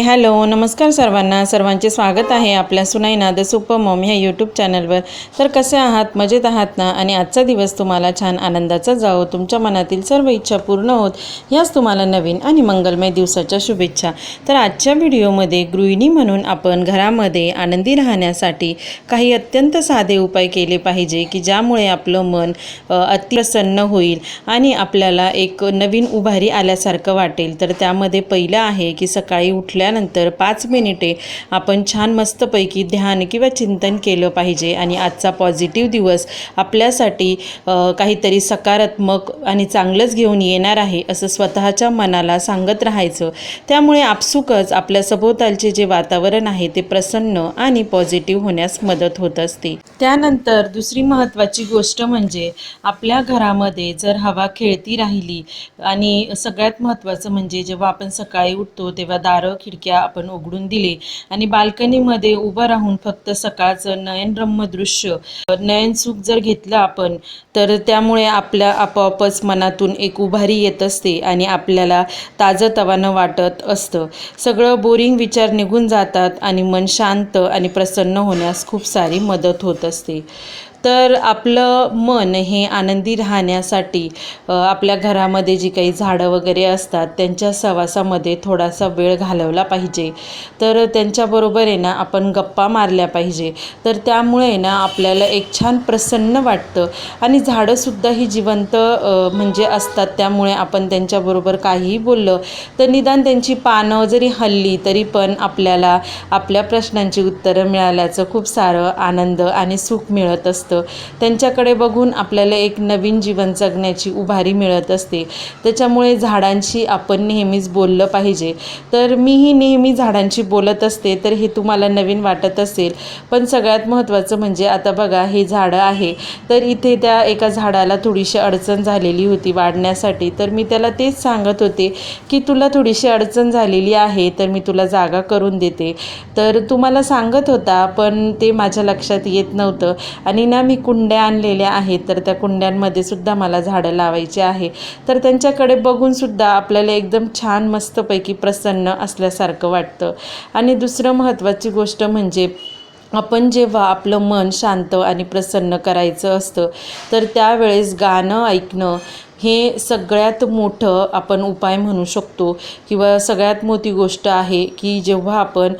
Hello नमस्कार सर्वांना. सर्वांचे स्वागत आहे आपल्या सुनाईना द सुपर मॉम ह्या यूट्यूब चॅनलवर तर कसे आहात? मजेत आहात ना? आणि आजचा दिवस तुम्हाला छान आनंदाचा जाओ तुमच्या मनातील सर्व इच्छा पूर्ण होत. याच तुम्हाला नवीन आणि मंगलमय दिवसाच्या शुभेच्छा. तर आजच्या व्हिडिओमध्ये गृहिणी म्हणून आपण घरामध्ये आनंदी राहण्यासाठी काही अत्यंत साधे उपाय केले पाहिजे की ज्यामुळे आपलं मन अतिप्रसन्न अति प्रसन्न होईल आणि आपल्याला एक नवीन उभारी आल्यासारखं वाटेल. तर त्यामध्ये पहिलं आहे की सकाळी उठल्यानंतर पाच मिनिटे आपण छान मस्तपैकी ध्यान किंवा चिंतन केलं पाहिजे. आणि आजचा पॉझिटिव्ह दिवस आपल्यासाठी काहीतरी सकारात्मक आणि चांगलंच घेऊन येणार आहे असं स्वतःच्या मनाला सांगत राहायचं. त्यामुळे आपसुकच आपल्या सभोवतालचे जे वातावरण आहे ते प्रसन्न आणि पॉझिटिव्ह होण्यास मदत होत असते. त्यानंतर दुसरी महत्त्वाची गोष्ट म्हणजे आपल्या घरामध्ये जर हवा खेळती राहिली आणि सगळ्यात महत्त्वाचं म्हणजे जेव्हा आपण सकाळी उठतो तेव्हा दारं खिडक्या आपण उघडून दिले आणि बाल्कनीमध्ये उभं राहून फक्त सकाळचं नयनरम्य दृश्य नयनसुख जर घेतलं आपण तर त्यामुळे आपल्या आपोआपच मनातून एक उभारी येत असते आणि आपल्याला ताजंतवानं वाटत असतं. सगळं बोरिंग विचार निघून जातात आणि मन शांत आणि प्रसन्न होण्यास खूप सारी मदत होत असते. तर आपलं मन हे आनंदी राहण्यासाठी आपल्या घरामध्ये जी काही झाडं वगैरे असतात त्यांच्या सहवासामध्ये थोडासा वेळ घालवला पाहिजे. तर त्यांच्याबरोबर आहे ना आपण गप्पा मारल्या पाहिजे. तर त्यामुळे ना आपल्याला एक छान प्रसन्न वाटतं. आणि झाडंसुद्धा ही जिवंत म्हणजे असतात त्यामुळे आपण त्यांच्याबरोबर काहीही बोललं तर निदान त्यांची पानं जरी हल्ली तरी पण आपल्याला आपल्या प्रश्नांची उत्तरं मिळाल्याचं खूप सारं आनंद आणि सुख मिळत असतं. त्यांच्याकडे बघून आपल्याला एक नवीन जीवन जगण्याची उभारी मिळत असते. त्याच्यामुळे झाडांशी आपण नेहमीच बोललं पाहिजे. तर मीही नेहमी झाडांशी बोलत असते तर हे तुम्हाला नवीन वाटत असेल. पण सगळ्यात महत्त्वाचं म्हणजे आता बघा हे झाडं आहे. तर इथे त्या एका झाडाला थोडीशी अडचण झालेली होती वाढण्यासाठी. तर मी त्याला तेच सांगत होते की तुला थोडीशी अडचण झालेली आहे तर मी तुला जागा करून देते. तर तुम्हाला सांगत होता पण ते माझ्या लक्षात येत नव्हतं. आणि ना मी कुंड्या आणलेल्या आहेत तर त्या कुंड्यांमध्ये सुद्धा मला झाडं लावायची आहे. तर त्यांच्याकडे बघून सुद्धा आपल्याला एकदम छान मस्तपैकी प्रसन्न असल्यासारखं वाटतं. आणि दुसरं महत्त्वाची गोष्ट म्हणजे आपण जेव्हा आपलं मन शांत आणि प्रसन्न करायचं असतं तर त्यावेळेस गाणं ऐकणं हे सगळ्यात मोठं आपण उपाय म्हणू शकतो. किंवा सगळ्यात मोठी गोष्ट आहे की जेव्हा आपण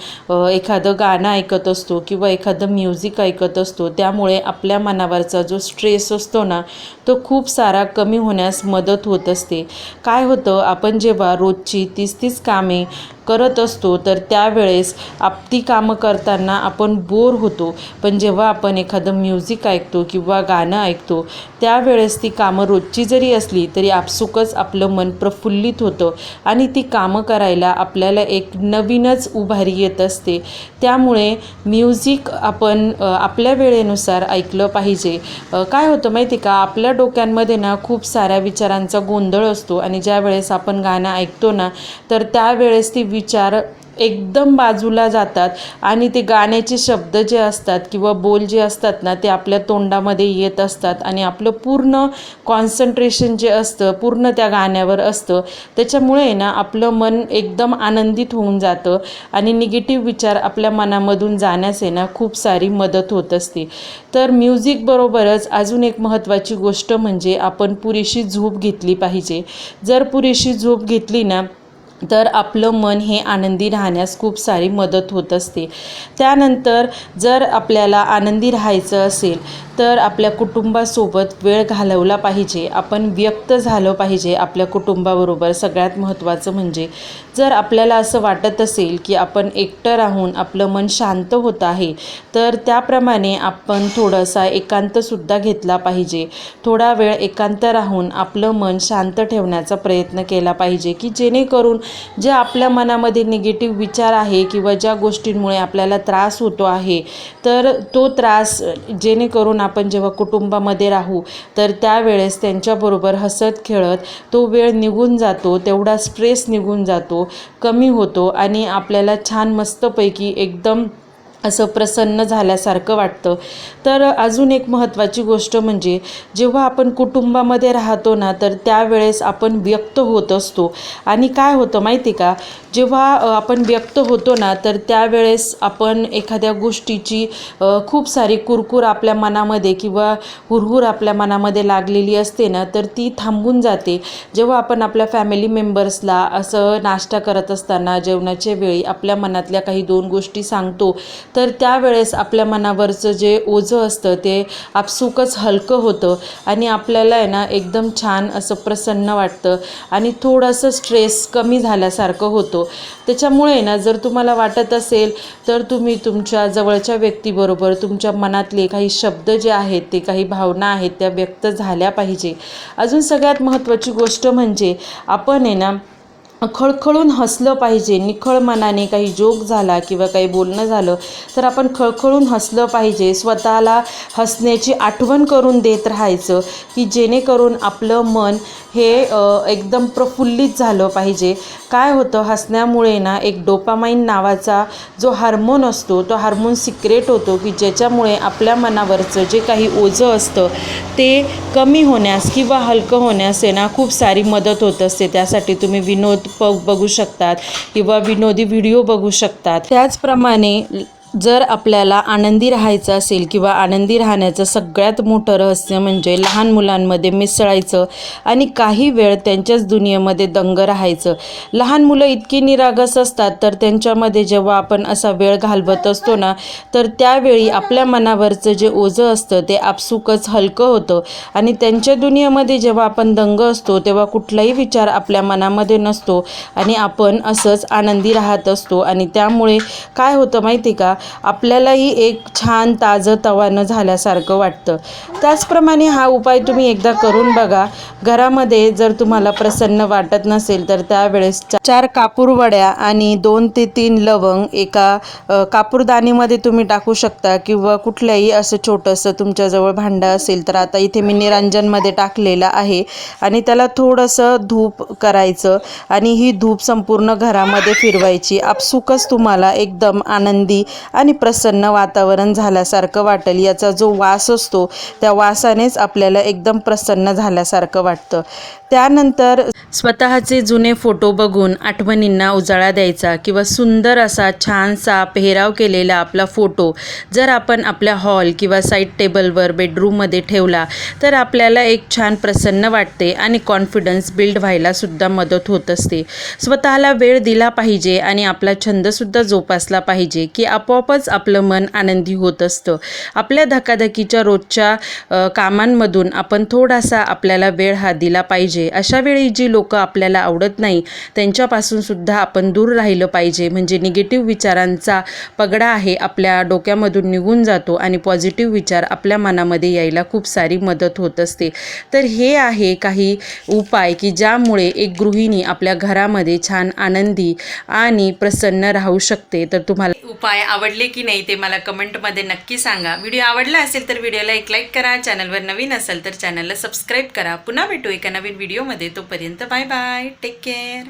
एखादं गाणं ऐकत असतो किंवा एखादं म्युझिक ऐकत असतो त्यामुळे आपल्या मनावरचा जो स्ट्रेस असतो ना तो खूप सारा कमी होण्यास मदत होत असते. काय होतं आपण जेव्हा रोजची तीस तीस कामे करत असतो तर त्यावेळेस आप ती कामं करताना आपण बोर होतो. पण जेव्हा आपण एखादं म्युझिक ऐकतो किंवा गाणं ऐकतो त्यावेळेस ती कामं रोजची जरी असली तरी आपसुकच आपलं मन प्रफुल्लित होतं आणि ती कामं करायला आपल्याला एक नवीनच उभारी येत असते. त्यामुळे म्युझिक आपण आपल्या वेळेनुसार ऐकलं पाहिजे. काय होतं माहिती का? आपल्या डोक्यांमध्ये ना खूप साऱ्या विचारांचा गोंधळ असतो आणि ज्या वेळेस आपण गाणं ऐकतो ना तर त्यावेळेस ती विचार एकदम बाजूला जातात आणि ते गाण्याचे शब्द जे असतात किंवा बोल जे असतात ना ते आपल्या तोंडामध्ये येत असतात आणि आपलं पूर्ण कॉन्सन्ट्रेशन जे असतं पूर्ण त्या गाण्यावर असतं त्याच्यामुळे ना आपलं मन एकदम आनंदित होऊन जातं आणि निगेटिव्ह विचार आपल्या मनामधून जाण्यास आहे ना खूप सारी मदत होत असते. तर म्युझिकबरोबरच अजून एक महत्त्वाची गोष्ट म्हणजे आपण पुरेशी झोप घेतली पाहिजे. जर पुरेशी झोप घेतली ना तर आपलं मन हे आनंदी राहण्यास खूप सारी मदत होत असते. त्यानंतर जर आपल्याला आनंदी राहायचं असेल तर आपल्या कुटुंबासोबत वेळ घालवला पाहिजे. आपण व्यक्त झालं पाहिजे आपल्या कुटुंबाबरोबर. सगळ्यात महत्त्वाचं म्हणजे जर आपल्याला असं वाटत असेल की आपण एकटं राहून आपलं मन शांत होत आहे तर त्याप्रमाणे आपण थोडासा एकांतसुद्धा घेतला पाहिजे. थोडा वेळ एकांत राहून आपलं मन शांत ठेवण्याचा प्रयत्न केला पाहिजे की जेणेकरून जे आपल्या मनामध्ये निगेटिव्ह विचार आहे किंवा ज्या गोष्टींमुळे आपल्याला त्रास होतो आहे तर तो त्रास जेणेकरून आपण जेव्हा कुटुंबामध्ये राहू तर त्यावेळेस त्यांच्याबरोबर हसत खेळत तो वेळ निघून जातो तेवढा स्ट्रेस निघून जातो कमी होतो आणि आपल्याला छान मस्तपैकी एकदम असं प्रसन्न झाल्यासारखं वाटतं. तर अजून एक महत्त्वाची गोष्ट म्हणजे जेव्हा आपण कुटुंबामध्ये राहतो ना तर त्यावेळेस आपण व्यक्त होत असतो. आणि काय होतं माहिती का? जेव्हा आपण व्यक्त होतो ना तर त्यावेळेस आपण एखाद्या गोष्टीची खूप सारी कुरकूर आपल्या मनामध्ये किंवा हुरहुर आपल्या मनामध्ये लागलेली असते ना तर ती थांबून जाते. जेव्हा आपण आपल्या फॅमिली मेंबर्सला असं नाश्ता करत असताना जेवणाच्या वेळी आपल्या मनातल्या काही दोन गोष्टी सांगतो तर त्यावेळेस आपल्या मनावरचं जे ओझं असतं ते आपसुकच हलकं होतं आणि आपल्याला आहे ना एकदम छान असं प्रसन्न वाटतं आणि थोडंसं स्ट्रेस कमी झाल्यासारखं होतो. त्याच्यामुळे ना जर तुम्हाला वाटत असेल तर तुम्ही तुमच्या जवळच्या व्यक्तीबरोबर तुमच्या मनातले काही शब्द जे आहेत ते काही भावना आहेत त्या व्यक्त झाल्या पाहिजे. अजून सगळ्यात महत्त्वाची गोष्ट म्हणजे आपण आहे ना खळखळून हसलं पाहिजे. निखळ मनाने काही जोक झाला किंवा काही बोलणं झालं तर आपण खळखळून हसलं पाहिजे. स्वतःला हसण्याची आठवण करून देत राहायचं की जेणेकरून आपलं मन हे एकदम प्रफुल्लित झालं पाहिजे. काय होतं? हसण्यामुळे ना एक डोपामाइन नावाचा जो हार्मोन असतो तो हार्मोन सिक्रेट होतो की ज्याच्यामुळे आपल्या मनावरचं जे काही ओझं असतं ते कमी होण्यास किंवा हलकं होण्यास आहे ना खूप सारी मदत होत असते. त्यासाठी तुम्ही विनोद प बघू शकतात किंवा विनोदी व्हिडिओ बघू शकतात. त्याचप्रमाणे जर आपल्याला आनंदी राहायचं असेल किंवा आनंदी राहण्याचं सगळ्यात मोठं रहस्य म्हणजे लहान मुलांमध्ये मिसळायचं आणि काही वेळ त्यांच्याच दुनियेमध्ये दंग राहायचं. लहान मुलं इतकी निरागस असतात तर त्यांच्यामध्ये जेव्हा आपण असा वेळ घालवत असतो ना तर त्यावेळी आपल्या मनावरचं जे ओझं असतं ते आपसुकच हलकं होतं. आणि त्यांच्या दुनियेमध्ये जेव्हा आपण दंग असतो तेव्हा कुठलाही विचार आपल्या मनामध्ये नसतो आणि आपण असंच आनंदी राहत असतो. आणि त्यामुळे काय होतं माहिती का? आपल्यालाही एक छान ताजं तवानं झाल्यासारखं वाटतं. त्याचप्रमाणे हा उपाय तुम्ही एकदा करून बघा. घरामध्ये जर तुम्हाला प्रसन्न वाटत नसेल तर त्यावेळेस चार कापूरवड्या आणि दोन ते तीन लवंग एका कापूरदाणीमध्ये तुम्ही टाकू शकता किंवा कुठल्याही असं छोटंसं तुमच्याजवळ भांडं असेल तर आता इथे मी निरांजनमध्ये टाकलेलं आहे आणि त्याला थोडंसं धूप करायचं आणि ही धूप संपूर्ण घरामध्ये फिरवायची. आपसुकच तुम्हाला एकदम आनंदी आणि प्रसन्न वातावरण झाल्यासारखं वाटेल. याचा जो वास असतो त्या वासानेच आपल्याला एकदम प्रसन्न झाल्यासारखं वाटतं. त्यानंतर स्वतःचे जुने फोटो बघून आठवणींना उजाळा द्यायचा किंवा सुंदर असा छानसा पेहराव केलेला आपला फोटो जर आपण आपल्या हॉल किंवा साईड टेबलवर बेडरूममध्ये ठेवला तर आपल्याला एक छान प्रसन्न वाटते आणि कॉन्फिडन्स बिल्ड व्हायलासुद्धा मदत होत असते. स्वतःला वेळ दिला पाहिजे आणि आपला छंदसुद्धा जोपासला पाहिजे की आपोआप आपोआपच आपलं मन आनंदी होत असतं. आपल्या धकाधकीच्या रोजच्या कामांमधून आपण थोडासा आपल्याला वेळ हा दिला पाहिजे. अशा वेळी जी लोकं आपल्याला आवडत नाही त्यांच्यापासून सुद्धा आपण दूर राहिलं पाहिजे. म्हणजे निगेटिव्ह विचारांचा पगडा आहे आपल्या डोक्यामधून निघून जातो आणि पॉझिटिव्ह विचार आपल्या मनामध्ये यायला खूप सारी मदत होत असते. तर हे आहे काही उपाय की ज्यामुळे एक गृहिणी आपल्या घरामध्ये छान आनंदी आणि प्रसन्न राहू शकते. तर तुम्हाला उपाय आवडले की नाही ते मला कमेंटमध्ये नक्की सांगा. व्हिडिओ आवडला असेल तर व्हिडिओला एक लाईक करा. चॅनलवर नवीन असेल तर चॅनलला सबस्क्राईब करा. पुन्हा भेटू एका नवीन व्हिडिओमध्ये. तोपर्यंत बाय बाय टेक केअर